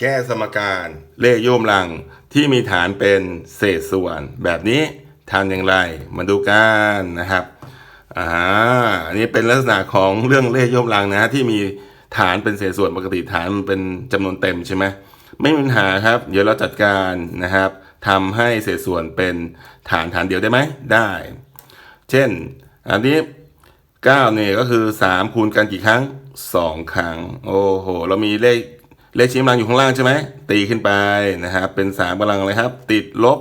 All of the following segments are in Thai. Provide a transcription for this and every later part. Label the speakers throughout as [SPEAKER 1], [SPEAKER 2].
[SPEAKER 1] แก้สมการเลขโยมลังที่มีฐานเป็นเศษส่วน แบบนี้ทำอย่างไรมาดูกันนะครับอ่าอันนี้เป็นลักษณะของเรื่องเลขโยมลังนะที่มีฐานเป็นเศษส่วนปกติฐานมันเป็นจำนวนเต็มใช่ไหมไม่มีปัญหาครับ เดี๋ยวเราจัดการนะครับทำให้เศษส่วนเป็นฐานฐานเดียวได้ไหมได้ เช่น อันนี้9เนี่ยก็คือ 3 คูณกันกี่ครั้ง 2 ครั้ง โอ้โห เรามีเลข เลขชี้กำลังอยู่ข้างล่างใช่ไหมตีขึ้นไปนะครับเป็น3กำลังเลยครับ ติดลบ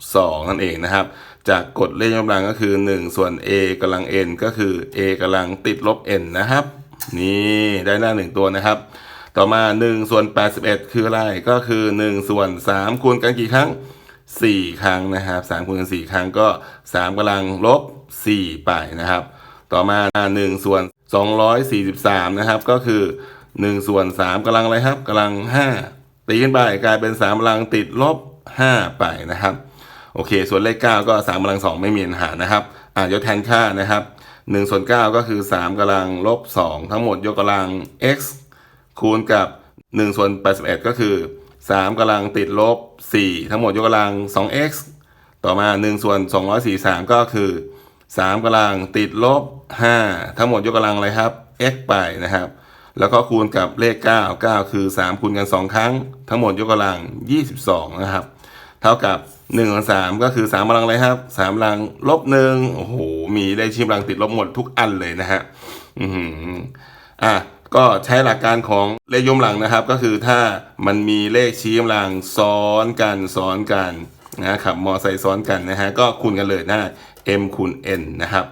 [SPEAKER 1] 2 นั่นเองนะครับ จากกฎเลขกำลังก็คือ 1 ส่วน a กำลัง n ก็คือ a กำลังติดลบ n นะครับ นี่ได้หน้า 1 ตัวนะครับ ต่อมา 1 ส่วน 81 คืออะไรก็คือ 1 ส่วน 3 คูณกันกี่ครั้ง 4 ครั้งนะครับ3คูณกัน4ครั้งก็ 3กำลังลบ 4 ไปนะครับ ต่อมา 1 ส่วน 243 นะครับก็คือ 1 ส่วน 3กำลังอะไรครับกำลัง 5 ตีขึ้นไปกลายเป็น 3กำลังติดลบ 5 ไปนะครับ โอเค ส่วนเลข 9 ก็ 3กำลัง 2 ไม่มีปัญหานะครับอ่ายกแทนค่านะครับ1ส่วน 9 ก็คือ 3กำลังลบ 2 ทั้งหมดยกกำลัง x คูณกับ 1 ส่วน 81 ก็คือ 3กำลังติดลบ 4 ทั้งหมดยกกำลัง 2x ต่อมา 1 ส่วน 243 ก็คือ 3กำลังติดลบ 5 ทั้งหมดยกกำลังอะไรครับ x ไปนะครับ แล้วก็คูณกับเลข 9 9 คือ 3 คูณกัน 2 ครั้ง ทั้งหมดยกกำลัง 22 นะครับ เท่ากับ1ส่วน3ก็คือ3กำลังอะไรครับ3กำลังลบ1โอ้โห มีเลขชี้กำลังติดลบหมดทุกอันเลยนะฮะ อือหืออะก็ใช้หลักการของเลขยกกำลังนะครับ ก็คือถ้ามันมีเลขชี้กำลังซ้อนกันซ้อนกันนะครับมอไซค์ซ้อนกันนะฮะ ก็คูณกันเลยนะ m คูณ n นะครับ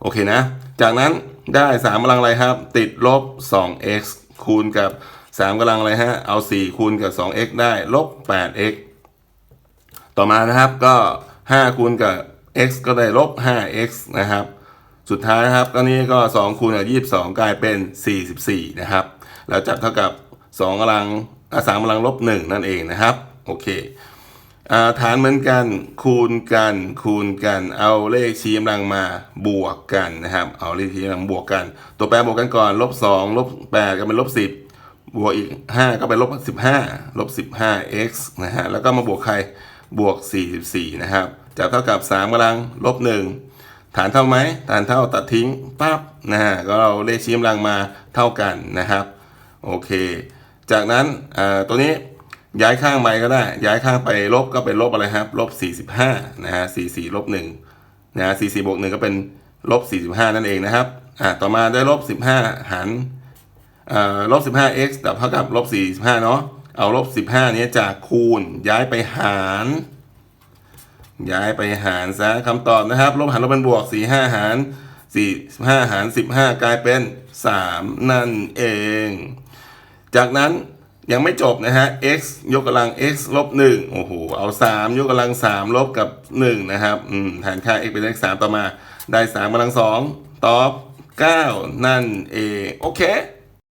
[SPEAKER 1] โอเคนะ จากนั้นได้ 3กำลังอะไรครับ ติดลบ 2x คูณกับ 3กำลังอะไรฮะเอา 4 คูณกับ 2x ได้ลบ 8x ต่อมานะครับก็ 5 คูณกับ x ก็ได้ลบ 5x นะครับ สุดท้ายนะครับก็นี่ก็ 2 คูณกับ22 กลายเป็น 44 นะครับ แล้วจับเท่ากับ 2กำลังอะ3กำลังลบ 1 นั่นเองนะครับ โอเค ฐานเหมือนกันคูณกัน คูณกัน เอาเลขชี้กำลังมาบวกกันนะครับ เอาเลขชี้กำลังบวกกัน ตัวแปรบวกกันก่อนลบสองลบแปดก็เป็นลบสิบบวกอีกห้าก็เป็นลบสิบห้าลบสิบห้า x นะฮะแล้วก็มาบวกใครบวกสี่สิบสี่นะครับจะเท่ากับสามกำลังลบหนึ่งฐานเท่าไหมฐานเท่าตัดทิ้งปั๊บนะฮะก็เราเลขชี้กำลังมาเท่ากันนะครับโอเค จากนั้นอ่าตัวนี้ ย้ายข้างไปก็ได้ ย้ายข้างไปลบก็เป็นลบอะไรครับลบ45นะฮะ44ลบ1นะฮะ44บวก1ก็เป็นลบ45นั่นเองนะครับอ่าต่อมาได้ลบ15หารอ่าลบ 15x แต่เท่ากับลบ45เนาะเอาลบ15เนี้จากคูณย้ายไปหาร ย้ายไปหารซะคำตอบนะครับ ลบหารลบเป็นบวก45หาร45หาร15กลายเป็น3นั่นเอง จากนั้น ยังไม่จบนะฮะ x ยกกำลัง x ลบ1โอ้โห เอา 3 ยกกำลัง 3 ลบกับ1นะครับอืมแทนค่า x เป็นเลข3ต่อมา ได้3กำลัง2ตอบ 9 นั่นเอง โอเค